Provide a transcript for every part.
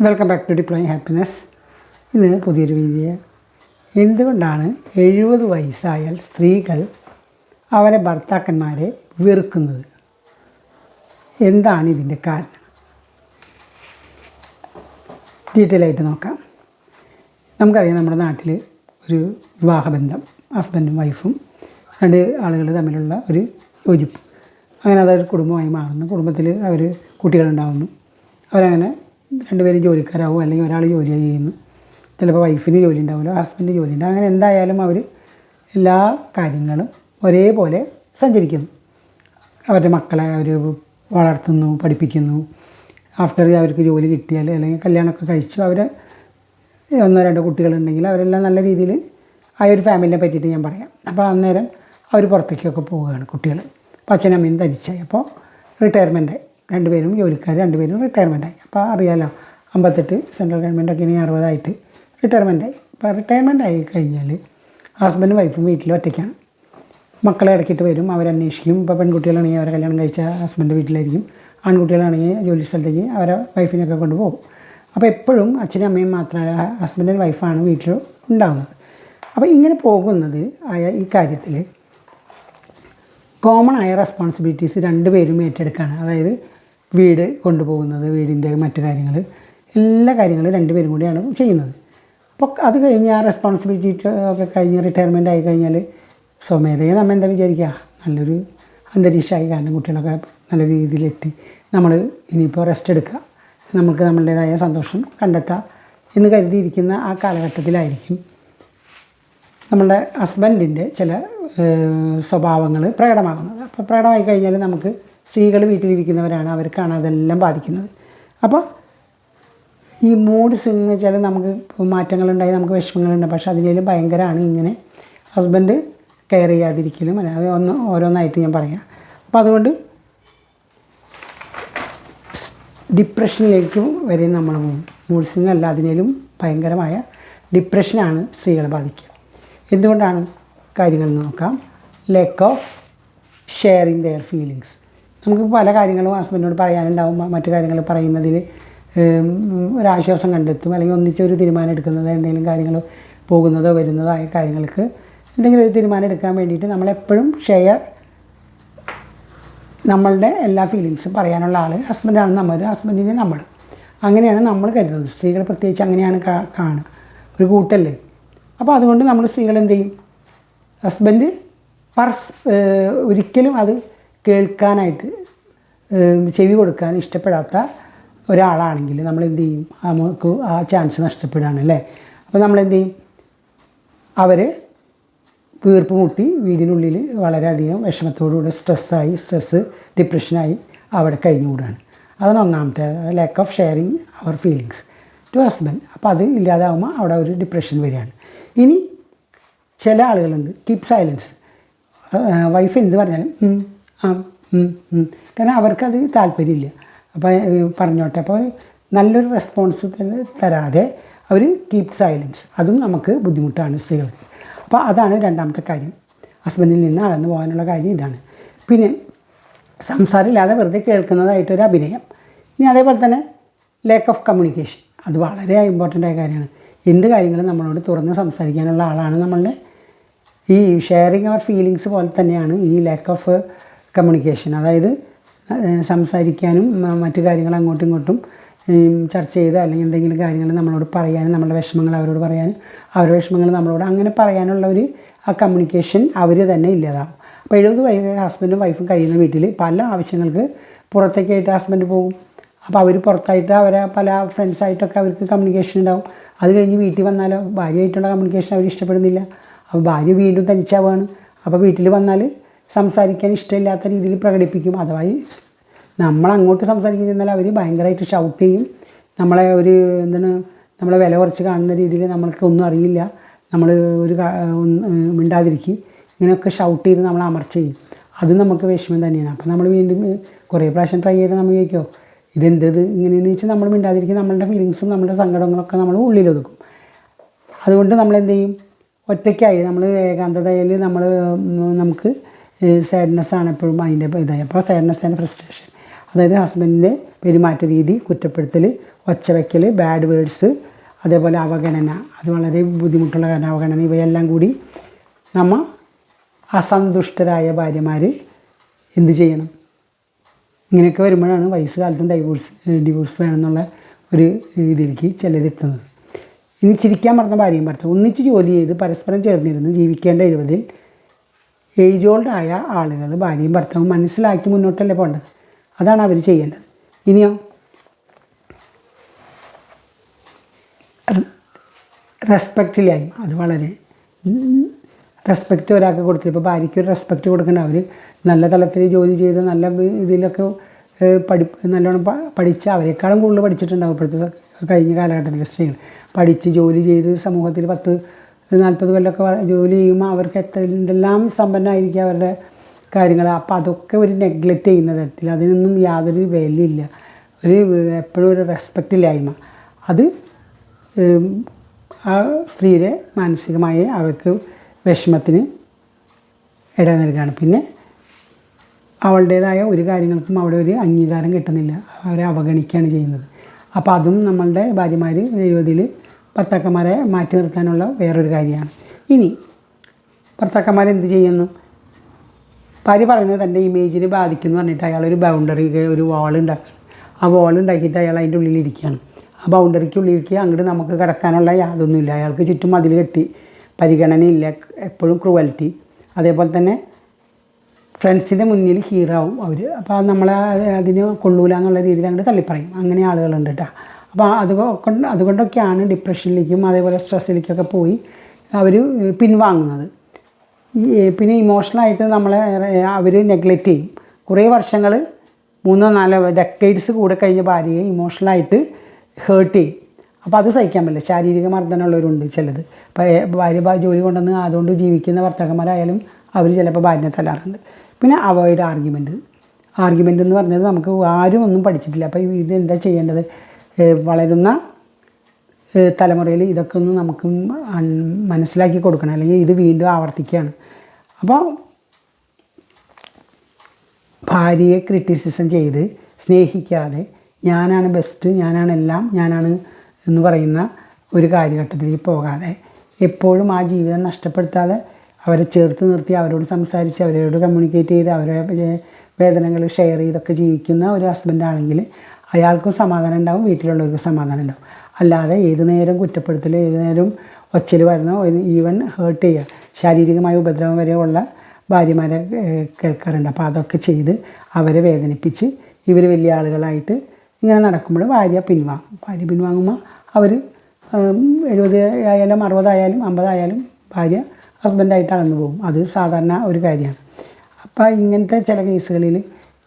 Welcome back to deploying happiness ഇന്ന് പുതിയൊരു video എന്തുകൊണ്ടാണ് എഴുപത് വയസ്സായാൽ സ്ത്രീകൾ അവരെ ഭർത്താക്കന്മാരെ വെറുക്കുന്നത്? എന്താണ് ഇതിന്റെ കാരണം? ഡീറ്റെയിൽ ആയിട്ട് നോക്കാം. നമുക്കറിയാം നമ്മുടെ നാട്ടിൽ ഒരു വിവാഹബന്ധം ഹസ്ബൻഡും വൈഫും രണ്ട് ആളുകൾ തമ്മിലുള്ള ഒരു യോജിപ്പ്. അങ്ങനെ അതൊരു കുടുംബമായി മാറുന്നു. കുടുംബത്തിൽ അവർ കുട്ടികളുണ്ടാകുന്നു അവരങ്ങനെ രണ്ടുപേരും ജോലിക്കാരാവും അല്ലെങ്കിൽ ഒരാൾ ജോലി ചെയ്യുന്നു. ചിലപ്പോൾ വൈഫിന് ജോലി ഉണ്ടാവില്ല ഹസ്ബൻഡ് ജോലി ഉണ്ടാവും അങ്ങനെ എന്തായാലും അവർ എല്ലാ കാര്യങ്ങളും ഒരേപോലെ സഞ്ചരിക്കുന്നു. അവരുടെ മക്കളെ അവർ വളർത്തുന്നു പഠിപ്പിക്കുന്നു. ആഫ്റ്റർ അവർക്ക് ജോലി കിട്ടിയാൽ അല്ലെങ്കിൽ കല്യാണമൊക്കെ കഴിച്ചു അവർ ഒന്നോ രണ്ടോ കുട്ടികളുണ്ടെങ്കിൽ അവരെല്ലാം നല്ല രീതിയിൽ ആ ഒരു ഫാമിലിനെ പറ്റിയിട്ട് ഞാൻ പറയാം. അപ്പോൾ അന്നേരം അവർ പുറത്തേക്കൊക്കെ പോവുകയാണ് കുട്ടികൾ അപ്പം അച്ഛനമ്മയും തനിച്ചായി അപ്പോൾ റിട്ടയർമെന്റായി രണ്ടുപേരും ജോലിക്കാർ രണ്ടുപേരും റിട്ടയർമെന്റായി അപ്പോൾ അറിയാലോ അമ്പത്തെട്ട് സെൻട്രൽ ഗവൺമെന്റൊക്കെ ഇനി അറുപതായിട്ട് റിട്ടയർമെന്റായി അപ്പോൾ റിട്ടയർമെന്റ് ആയി കഴിഞ്ഞാൽ ഹസ്ബൻഡും വൈഫും വീട്ടിൽ ഒറ്റയ്ക്കാണ്. മക്കളെ ഇടയ്ക്കിട്ട് വരും അവരന്വേഷിക്കും ഇപ്പോൾ പെൺകുട്ടികളാണെങ്കിൽ അവരെ കല്യാണം കഴിച്ച ഹസ്ബൻഡ് വീട്ടിലായിരിക്കും. ആൺകുട്ടികളാണെങ്കിൽ ജോലി സ്ഥലത്തേക്ക് അവരെ വൈഫിനെയൊക്കെ കൊണ്ടുപോകും. അപ്പോൾ എപ്പോഴും അച്ഛനും അമ്മയും മാത്രമല്ല ഹസ്ബൻഡും വൈഫാണ് വീട്ടിൽ ഉണ്ടാകുന്നത് അപ്പോൾ ഇങ്ങനെ പോകുന്നത് ആയ ഈ കാര്യത്തിൽ കോമൺ ആയ റെസ്പോൺസിബിലിറ്റീസ് രണ്ടുപേരും ഏറ്റെടുക്കുകയാണ് അതായത് വീട് കൊണ്ടുപോകുന്നത് വീടിന്റെ മറ്റു കാര്യങ്ങൾ എല്ലാ കാര്യങ്ങളും രണ്ടുപേരും കൂടിയാണ് ചെയ്യുന്നത്. അപ്പോൾ അത് കഴിഞ്ഞ് ആ റെസ്പോൺസിബിലിറ്റി ഒക്കെ കഴിഞ്ഞ് റിട്ടയർമെന്റ് ആയി കഴിഞ്ഞാൽ സ്വമേധയെ നമ്മൾ എന്താ വിചാരിക്കുക നല്ലൊരു അന്തരീക്ഷമായി കാരണം കുട്ടികളൊക്കെ നല്ല രീതിയിലെത്തി. നമ്മൾ ഇനിയിപ്പോൾ റെസ്റ്റ് എടുക്കുക നമുക്ക് നമ്മളുടേതായ സന്തോഷം കണ്ടെത്താം എന്ന് കരുതിയിരിക്കുന്ന ആ കാലഘട്ടത്തിലായിരിക്കും നമ്മുടെ ഹസ്ബൻഡിന്റെ ചില സ്വഭാവങ്ങൾ പ്രകടമാകുന്നത്. അപ്പോൾ പ്രകടമായി കഴിഞ്ഞാൽ നമുക്ക് സ്ത്രീകൾ വീട്ടിലിരിക്കുന്നവരാണ് അവർക്കാണ് അതെല്ലാം ബാധിക്കുന്നത്. അപ്പോൾ ഈ മൂഡ് സ്വിങ് എന്ന് വെച്ചാൽ നമുക്ക് മാറ്റങ്ങളുണ്ടായി നമുക്ക് വിഷമങ്ങളുണ്ട്. പക്ഷേ അതിലേലും ഭയങ്കരമാണ് ഇങ്ങനെ ഹസ്ബൻഡ് കെയർ ചെയ്യാതിരിക്കലും. അല്ലാതെ ഒന്ന് ഓരോന്നായിട്ട് ഞാൻ പറയാം. അപ്പോൾ അതുകൊണ്ട് ഡിപ്രഷനിലേക്ക് വരെ നമ്മൾ പോകും. മൂഡ് സ്വിങ് അല്ല അതിനേലും ഭയങ്കരമായ ഡിപ്രഷനാണ് സ്ത്രീകളെ ബാധിക്കുക. എന്തുകൊണ്ടാണ് കാര്യങ്ങൾ നോക്കാം? Lack of sharing their feelings നമുക്ക് പല കാര്യങ്ങളും ഹസ്ബൻഡിനോട് പറയാനുണ്ടാവും മറ്റു കാര്യങ്ങൾ പറയുന്നതിൽ ഒരാശ്വാസം കണ്ടെത്തും അല്ലെങ്കിൽ ഒന്നിച്ച് ഒരു തീരുമാനം എടുക്കുന്നത് എന്തെങ്കിലും കാര്യങ്ങൾ പോകുന്നതോ വരുന്നതോ ആയ കാര്യങ്ങൾക്ക് എന്തെങ്കിലും ഒരു തീരുമാനം എടുക്കാൻ വേണ്ടിയിട്ട് നമ്മളെപ്പോഴും ഷെയർ നമ്മളുടെ എല്ലാ ഫീലിങ്സും പറയാനുള്ള ആൾ ഹസ്ബൻഡാണ് നമ്മൾ ഹസ്ബൻഡിനെ നമ്മൾ അങ്ങനെയാണ് നമ്മൾ കരുതുന്നത്. സ്ത്രീകൾ പ്രത്യേകിച്ച് അങ്ങനെയാണ് കാണുക. ഒരു കൂട്ടല്ലേ? അപ്പോൾ അതുകൊണ്ട് നമ്മൾ സ്ത്രീകൾ എന്ത് ചെയ്യും? ഹസ്ബൻഡ് പർസ് ഒരിക്കലും അത് കേൾക്കാനായിട്ട് ചെവി കൊടുക്കാൻ ഇഷ്ടപ്പെടാത്ത ഒരാളാണെങ്കിൽ നമ്മൾ എന്ത് ചെയ്യും? നമുക്ക് ആ ചാൻസ് നഷ്ടപ്പെടുകയാണ് അല്ലേ? അപ്പോൾ നമ്മൾ എന്ത് ചെയ്യും? അവർ വീർപ്പ് മുട്ടി വീടിനുള്ളിൽ വളരെയധികം വിഷമത്തോടുകൂടി സ്ട്രെസ്സായി സ്ട്രെസ്സ് ഡിപ്രഷനായി അവിടെ കഴിഞ്ഞുകൂടാണ്. അതാണ് ഒന്നാമത്തെ ലാക്ക് ഓഫ് ഷെയറിങ് അവർ ഫീലിങ്സ് ടു ഹസ്ബൻഡ് അപ്പോൾ അത് ഇല്ലാതാകുമ്പോൾ അവിടെ ഒരു ഡിപ്രഷൻ വരികയാണ്. ഇനി ചില ആളുകളുണ്ട് കീപ് സൈലൻസ് വൈഫ് എന്ത് പറഞ്ഞാലും കാരണം അവർക്കത് താല്പര്യമില്ല. അപ്പോൾ പറഞ്ഞോട്ടെ. അപ്പോൾ നല്ലൊരു റെസ്പോൺസ് തന്നെ തരാതെ അവർ കീപ് സൈലൻസ് അതും നമുക്ക് ബുദ്ധിമുട്ടാണ് സ്ത്രീകൾക്ക്. അപ്പോൾ അതാണ് രണ്ടാമത്തെ കാര്യം. ഹസ്ബൻഡിൽ നിന്ന് അകന്നു പോകാനുള്ള കാര്യം ഇതാണ്. പിന്നെ സംസാരമില്ലാതെ വെറുതെ കേൾക്കുന്നതായിട്ടൊരു അഭിനയം. ഇനി അതേപോലെ തന്നെ ലേക്ക് ഓഫ് കമ്മ്യൂണിക്കേഷൻ അത് വളരെ ഇമ്പോർട്ടന്റ് ആയ കാര്യമാണ്. എന്ത് കാര്യങ്ങളും നമ്മളോട് തുറന്ന് സംസാരിക്കാനുള്ള ആളാണ് നമ്മളുടെ ഈ ഷെയറിങ് അവർ ഫീലിങ്സ് പോലെ തന്നെയാണ് ഈ ലാക്ക് ഓഫ് കമ്മ്യൂണിക്കേഷൻ അതായത് സംസാരിക്കാനും മറ്റു കാര്യങ്ങൾ അങ്ങോട്ടും ഇങ്ങോട്ടും ചർച്ച ചെയ്ത് അല്ലെങ്കിൽ എന്തെങ്കിലും കാര്യങ്ങൾ നമ്മളോട് പറയാനും നമ്മുടെ വിഷമങ്ങൾ അവരോട് പറയാനും അവരുടെ വിഷമങ്ങൾ നമ്മളോട് അങ്ങനെ പറയാനുള്ള ഒരു ആ കമ്മ്യൂണിക്കേഷൻ അവർ തന്നെ ഇല്ലാതാവും. അപ്പോൾ എഴുപത് വയസ്സ് ഹസ്ബൻഡും വൈഫും കഴിയുന്ന വീട്ടിൽ പല ആവശ്യങ്ങൾക്ക് പുറത്തേക്കായിട്ട് ഹസ്ബൻഡ് പോകും. അപ്പോൾ അവർ പുറത്തായിട്ട് അവരെ പല ഫ്രണ്ട്സായിട്ടൊക്കെ അവർക്ക് കമ്മ്യൂണിക്കേഷൻ ഉണ്ടാവും. അത് കഴിഞ്ഞ് വീട്ടിൽ വന്നാലോ ഭാര്യയായിട്ടുള്ള കമ്മ്യൂണിക്കേഷൻ അവർ ഇഷ്ടപ്പെടുന്നില്ല. അപ്പോൾ ഭാര്യ വീണ്ടും തനിച്ചാവുകയാണ് അപ്പോൾ വീട്ടിൽ വന്നാൽ സംസാരിക്കാൻ ഇഷ്ടമില്ലാത്ത രീതിയിൽ പ്രകടിപ്പിക്കും. അഥവാ നമ്മൾ അങ്ങോട്ട് സംസാരിക്കുന്നാൽ അവർ ഭയങ്കരമായിട്ട് ഷൗട്ട് ചെയ്യും. നമ്മളെ ഒരു എന്താണ് നമ്മളെ വില കുറച്ച് കാണുന്ന രീതിയിൽ നമ്മൾക്ക് ഒന്നും അറിയില്ല. നമ്മൾ ഒരു മിണ്ടാതിരിക്കും. ഇങ്ങനെയൊക്കെ ഷൗട്ട് ചെയ്ത് നമ്മൾ അമർച്ച ചെയ്യും. അത് നമുക്ക് വിഷമം തന്നെയാണ്. അപ്പം നമ്മൾ വീണ്ടും കുറേ പ്രാവശ്യം ട്രൈ ചെയ്ത് നമ്മൾ ചോദിക്കോ ഇതെന്തത്? ഇങ്ങനെയെന്ന് വെച്ചാൽ നമ്മൾ മിണ്ടാതിരിക്കും. നമ്മളുടെ ഫീലിങ്സും നമ്മുടെ സങ്കടങ്ങളൊക്കെ നമ്മൾ ഉള്ളിലൊതുക്കും. അതുകൊണ്ട് നമ്മൾ എന്ത് ചെയ്യും? ഒറ്റയ്ക്കായി നമ്മൾ ഏകാന്തതയിൽ നമ്മൾ നമുക്ക് സാഡ്നെസ് ആണ് എപ്പോഴും അതിന്റെ ഇതായി. അപ്പോൾ സാഡ്നെസ് ആൻഡ് ഫ്രസ്ട്രേഷൻ അതായത് ഹസ്ബൻഡിന്റെ പെരുമാറ്റ രീതി കുറ്റപ്പെടുത്തൽ ഒച്ചവയ്ക്കൽ ബാഡ് വേർഡ്സ് അതേപോലെ അവഗണന. അത് വളരെ ബുദ്ധിമുട്ടുള്ള കാരണം അവഗണന. ഇവയെല്ലാം കൂടി നമ്മൾ അസന്തുഷ്ടരായ ഭാര്യമാർ എന്ത് ചെയ്യണം? ഇങ്ങനെയൊക്കെ വരുമ്പോഴാണ് വയസ്സുകാലത്തും ഡൈവോഴ്സ് ഡിവോഴ്സ് വേണമെന്നുള്ള ഒരു ഇതിലേക്ക് ചിലരെത്തുന്നത് ഇനി ചിരിക്കാൻ പറഞ്ഞ ഭാര്യയും ഭർത്താവ്. ഒന്നിച്ച് ജോലി ചെയ്ത് പരസ്പരം ചേർന്നിരുന്ന് ജീവിക്കേണ്ട എഴുപതിൽ ഏജ് ഓൾഡ് ആയ ആളുകൾ ഭാര്യയും ഭർത്താവും മനസ്സിലാക്കി മുന്നോട്ടല്ലേ പോകേണ്ടത്? അതാണ് അവർ ചെയ്യേണ്ടത്. ഇനിയോ? റെസ്പെക്റ്റില്ലായ്മ അത് വളരെ റെസ്പെക്റ്റ് ഒരാൾക്ക് കൊടുത്തിട്ട് ഇപ്പോൾ ഭാര്യയ്ക്ക് ഒരു റെസ്പെക്റ്റ് കൊടുക്കേണ്ട. അവർ നല്ല തലത്തിൽ ജോലി ചെയ്ത് നല്ല ഇതിലൊക്കെ പഠി നല്ലോണം പഠിച്ച അവരെക്കാളും കൂടുതൽ പഠിച്ചിട്ടുണ്ടാവും ഇപ്പോഴത്തെ കഴിഞ്ഞ കാലഘട്ടത്തിലെ സ്ത്രീകൾ. പഠിച്ച് ജോലി ചെയ്ത് സമൂഹത്തിൽ പത്ത് നാൽപ്പത് കൊല്ലമൊക്കെ ജോലി ചെയ്യുമ്പോൾ അവർക്ക് എത്ര എന്തെല്ലാം സമ്പന്നമായിരിക്കും അവരുടെ കാര്യങ്ങൾ അപ്പോൾ അതൊക്കെ ഒരു നെഗ്ലക്റ്റ് ചെയ്യുന്ന തരത്തിൽ അതിനൊന്നും യാതൊരു വിലയില്ല. ഒരു എപ്പോഴും ഒരു റെസ്പെക്റ്റ് ഇല്ലായ്മ. അത് ആ സ്ത്രീയുടെ മാനസികമായി അവർക്ക് വിഷമത്തിന് ഇട നൽകുകയാണ് പിന്നെ അവളുടേതായ ഒരു കാര്യങ്ങൾക്കും അവിടെ ഒരു അംഗീകാരം കിട്ടുന്നില്ല. അവരെ അവഗണിക്കുകയാണ് ചെയ്യുന്നത്. അപ്പോൾ അതും നമ്മളുടെ ഭാര്യമാർ എഴുപതിൽ ഭർത്താക്കന്മാരെ മാറ്റി നിർത്താനുള്ള വേറൊരു കാര്യമാണ്. ഇനി ഭർത്താക്കന്മാരെന്ത് ചെയ്യുന്നു? ഭാര്യ പറയുന്നത് തന്റെ ഇമേജിനെ ബാധിക്കുന്നു പറഞ്ഞിട്ട് അയാൾ ഒരു ബൗണ്ടറി ഒരു വാൾ ഉണ്ടാക്കുകയാണ് ആ വാൾ ഉണ്ടാക്കിയിട്ട് അയാൾ അതിന്റെ ഉള്ളിൽ ഇരിക്കുകയാണ്. ആ ബൗണ്ടറിക്കുള്ളിലേക്ക് അങ്ങോട്ട് നമുക്ക് കിടക്കാനുള്ള യാതൊന്നുമില്ല. അയാൾക്ക് ചുറ്റും അതിൽ കെട്ടി പരിഗണനയില്ല എപ്പോഴും ക്രുവൽറ്റി അതേപോലെ തന്നെ ഫ്രണ്ട്സിന്റെ മുന്നിൽ ഹീറാവും അവർ അപ്പോൾ നമ്മളെ അതിന് കൊള്ളൂല എന്നുള്ള രീതിയിൽ അങ്ങോട്ട് തള്ളിപ്പറയും. അങ്ങനെ ആളുകളുണ്ട് കേട്ടോ അപ്പോൾ അത് കൊണ്ട് അതുകൊണ്ടൊക്കെയാണ് ഡിപ്രഷനിലേക്കും അതേപോലെ സ്ട്രെസ്സിലേക്കൊക്കെ പോയി അവർ പിൻവാങ്ങുന്നത്. പിന്നെ ഇമോഷണലായിട്ട് നമ്മളെ അവർ നെഗ്ലക്റ്റ് ചെയ്യും. കുറേ വർഷങ്ങൾ മൂന്നോ നാലോ ഡെക്കേഡ്സ് കൂടെ കഴിഞ്ഞ ഭാര്യയെ ഇമോഷണലായിട്ട് ഹേർട്ട് ചെയ്യും. അപ്പോൾ അത് സഹിക്കാൻ പറ്റില്ല. ശാരീരിക മർദ്ദനമുള്ളവരുണ്ട് ചിലത്. ഇപ്പോൾ ഭാര്യ ജോലി കൊണ്ടുവന്ന് അതുകൊണ്ട് ജീവിക്കുന്ന ഭർത്താക്കന്മാരായാലും അവർ ചിലപ്പോൾ ഭാര്യനെ തല്ലാറുണ്ട്. പിന്നെ അവോയ്ഡ് ആർഗ്യുമെന്റ് ആർഗ്യുമെന്റ് എന്ന് പറഞ്ഞത് നമുക്ക് ആരും ഒന്നും പഠിച്ചിട്ടില്ല. അപ്പോൾ ഇത് എന്താ ചെയ്യേണ്ടത്? വളരുന്ന തലമുറയിൽ ഇതൊക്കെ ഒന്ന് നമുക്ക് മനസ്സിലാക്കി കൊടുക്കണം. അല്ലെങ്കിൽ ഇത് വീണ്ടും ആവർത്തിക്കുകയാണ്. അപ്പോൾ ഭാര്യയെ ക്രിറ്റിസിസം ചെയ്ത് സ്നേഹിക്കാതെ ഞാനാണ് ബെസ്റ്റ് ഞാനാണ് എല്ലാം ഞാനാണ് എന്ന് പറയുന്ന ഒരു കാലഘട്ടത്തിലേക്ക് പോകാതെ എപ്പോഴും ആ ജീവിതം നഷ്ടപ്പെടുത്താതെ അവരെ ചേർത്ത് നിർത്തി അവരോട് സംസാരിച്ച് അവരോട് കമ്മ്യൂണിക്കേറ്റ് ചെയ്ത് അവരെ വേദനകൾ ഷെയർ ചെയ്തൊക്കെ ജീവിക്കുന്ന ഒരു ഹസ്ബൻഡാണെങ്കിൽ അയാൾക്കും സമാധാനം ഉണ്ടാവും വീട്ടിലുള്ളവർക്കും സമാധാനം ഉണ്ടാവും. അല്ലാതെ ഏത് നേരം കുറ്റപ്പെടുത്തൽ ഏത് നേരം ഒച്ചൽ വരുന്ന ഈവൻ ഹേർട്ട് ചെയ്യുക. ശാരീരികമായ ഉപദ്രവം വരെയുള്ള ഭാര്യമാരെ കേൾക്കാറുണ്ട്. അപ്പോൾ അതൊക്കെ ചെയ്ത് അവരെ വേദനിപ്പിച്ച് ഇവർ വലിയ ആളുകളായിട്ട് ഇങ്ങനെ നടക്കുമ്പോൾ ഭാര്യ പിൻവാങ്ങും. ഭാര്യ പിൻവാങ്ങുമ്പോൾ അവർ എഴുപത് ആയാലും അറുപതായാലും അമ്പതായാലും ഭാര്യ ഹസ്ബൻഡായിട്ട് അളന്നു പോകും. അത് സാധാരണ ഒരു കാര്യമാണ്. അപ്പോൾ ഇങ്ങനത്തെ ചില കേസുകളിൽ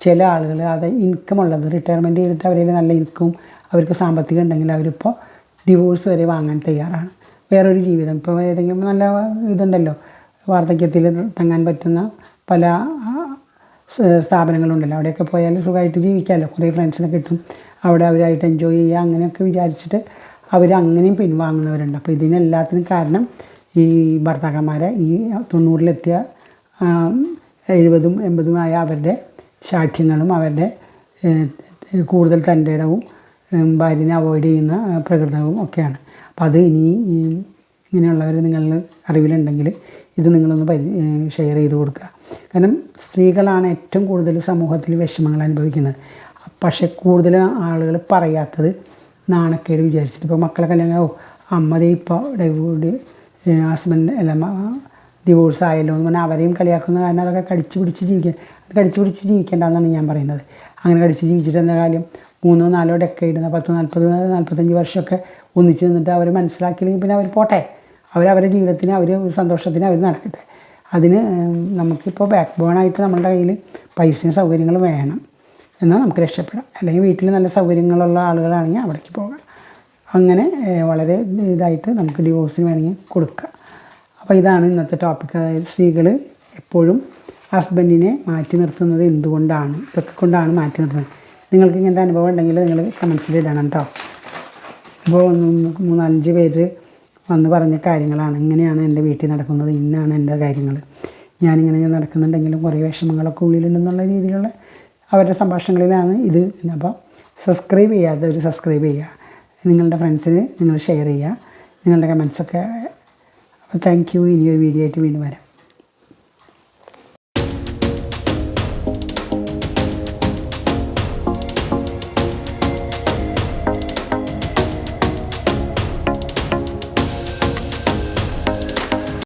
ചില ആളുകൾ അത് ഇൻകം ഉള്ളത് റിട്ടയർമെന്റ് ചെയ്തിട്ട് അവരിൽ നല്ല ഇൻകം അവർക്ക് സാമ്പത്തികം ഉണ്ടെങ്കിൽ അവരിപ്പോൾ ഡിവോഴ്സ് വരെ വാങ്ങാൻ തയ്യാറാണ്. വേറൊരു ജീവിതം. ഇപ്പോൾ ഏതെങ്കിലും നല്ല ഇതുണ്ടല്ലോ. വാർദ്ധക്യത്തിൽ തങ്ങാൻ പറ്റുന്ന പല സ്ഥാപനങ്ങളുണ്ടല്ലോ. അവിടെയൊക്കെ പോയാൽ സുഖമായിട്ട് ജീവിക്കാമല്ലോ. കുറേ ഫ്രണ്ട്സിനെ കിട്ടും. അവിടെ അവരായിട്ട് എൻജോയ് ചെയ്യുക അങ്ങനെയൊക്കെ വിചാരിച്ചിട്ട് അവർ അങ്ങനെയും പിൻവാങ്ങുന്നവരുണ്ട്. അപ്പോൾ ഇതിനെല്ലാത്തിനും കാരണം ഈ ഭർത്താക്കന്മാരെ ഈ തൊണ്ണൂറിലെത്തിയ എഴുപതും എൺപതുമായ അവരുടെ ശാഠ്യങ്ങളും അവരുടെ കൂടുതൽ തന്റെ ഇടവും ഭാര്യനെ അവോയ്ഡ് ചെയ്യുന്ന പ്രകൃതവും ഒക്കെയാണ്. അപ്പോൾ അത് ഇനി ഇങ്ങനെയുള്ളവർ നിങ്ങൾ അറിവിലുണ്ടെങ്കിൽ ഇത് നിങ്ങളൊന്ന് പരി ഷെയർ ചെയ്ത് കൊടുക്കുക. കാരണം സ്ത്രീകളാണ് ഏറ്റവും കൂടുതൽ സമൂഹത്തിൽ വിഷമങ്ങൾ അനുഭവിക്കുന്നത്. പക്ഷേ കൂടുതൽ ആളുകൾ പറയാത്തത് നാണക്കേട് വിചാരിച്ചിട്ട്. ഇപ്പോൾ മക്കളെ കല്യാണം ഓ അമ്മ ദേ ഇപ്പോൾ ഡൈവോർഡ് ഹസ്ബൻഡ് അല്ല ഡിവോഴ്സ് ആയല്ലോ എന്ന് പറഞ്ഞാൽ അവരെയും കളിയാക്കുന്ന കാരണം അതൊക്കെ കടിച്ചു പിടിച്ച് ജീവിക്കാൻ. കടിച്ചു പിടിച്ച് ജീവിക്കേണ്ടെന്നാണ് ഞാൻ പറയുന്നത്. അങ്ങനെ കടിച്ച് ജീവിച്ചിട്ട് എന്ന കാര്യം? മൂന്നോ നാലോ ഡെക്കേഡ് പത്ത് നാൽപ്പത് നാൽപ്പത്തഞ്ച് വർഷമൊക്കെ ഒന്നിച്ച് നിന്നിട്ട് അവർ മനസ്സിലാക്കിയില്ലെങ്കിൽ പിന്നെ അവർ പോട്ടെ. അവരവരുടെ ജീവിതത്തിന് അവർ സന്തോഷത്തിന് അവർ നടക്കട്ടെ. അതിന് നമുക്കിപ്പോൾ ബാക്ക് ബോൺ ആയിട്ട് നമ്മുടെ കയ്യിൽ പൈസയും സൗകര്യങ്ങളും വേണം. എന്നാൽ നമുക്ക് രക്ഷപ്പെടാം. അല്ലെങ്കിൽ വീട്ടിൽ നല്ല സൗകര്യങ്ങളുള്ള ആളുകളാണെങ്കിൽ അവിടേക്ക് പോകാം. അങ്ങനെ വളരെ ഇതായിട്ട് നമുക്ക് ഡിവോഴ്സിന് വേണമെങ്കിൽ കൊടുക്കാം. അപ്പോൾ ഇതാണ് ഇന്നത്തെ ടോപ്പിക് അതായത് സ്ത്രീകൾ എപ്പോഴും ഹസ്ബൻഡിനെ മാറ്റി നിർത്തുന്നത് എന്തുകൊണ്ടാണ്? ഇതൊക്കെ കൊണ്ടാണ് മാറ്റി നിർത്തുന്നത്. നിങ്ങൾക്ക് ഇങ്ങനത്തെ അനുഭവം ഉണ്ടെങ്കിൽ നിങ്ങൾ കമൻസിൽ ഇടണം കേട്ടോ ഇപ്പോൾ മൂന്നാലഞ്ച് പേര് വന്ന് പറഞ്ഞ കാര്യങ്ങളാണ്. ഇങ്ങനെയാണ് എന്റെ വീട്ടിൽ നടക്കുന്നത് ഇന്നാണ് എന്റെ കാര്യങ്ങൾ. ഞാനിങ്ങനെ നടക്കുന്നുണ്ടെങ്കിലും കുറേ വിഷമങ്ങളൊക്കെ ഉള്ളിലുണ്ടെന്നുള്ള രീതിയിലുള്ള അവരുടെ സംഭാഷണങ്ങളിലാണ് ഇത്. അപ്പോൾ സബ്സ്ക്രൈബ് ചെയ്യാത്തവർ സബ്സ്ക്രൈബ് ചെയ്യുക. നിങ്ങളുടെ ഫ്രണ്ട്സിന് നിങ്ങൾ ഷെയർ ചെയ്യുക. നിങ്ങളുടെ കമൻസൊക്കെ അപ്പോൾ താങ്ക് യു ഇനിയൊരു വീഡിയോ ആയിട്ട് വീണ്ടും വരാം.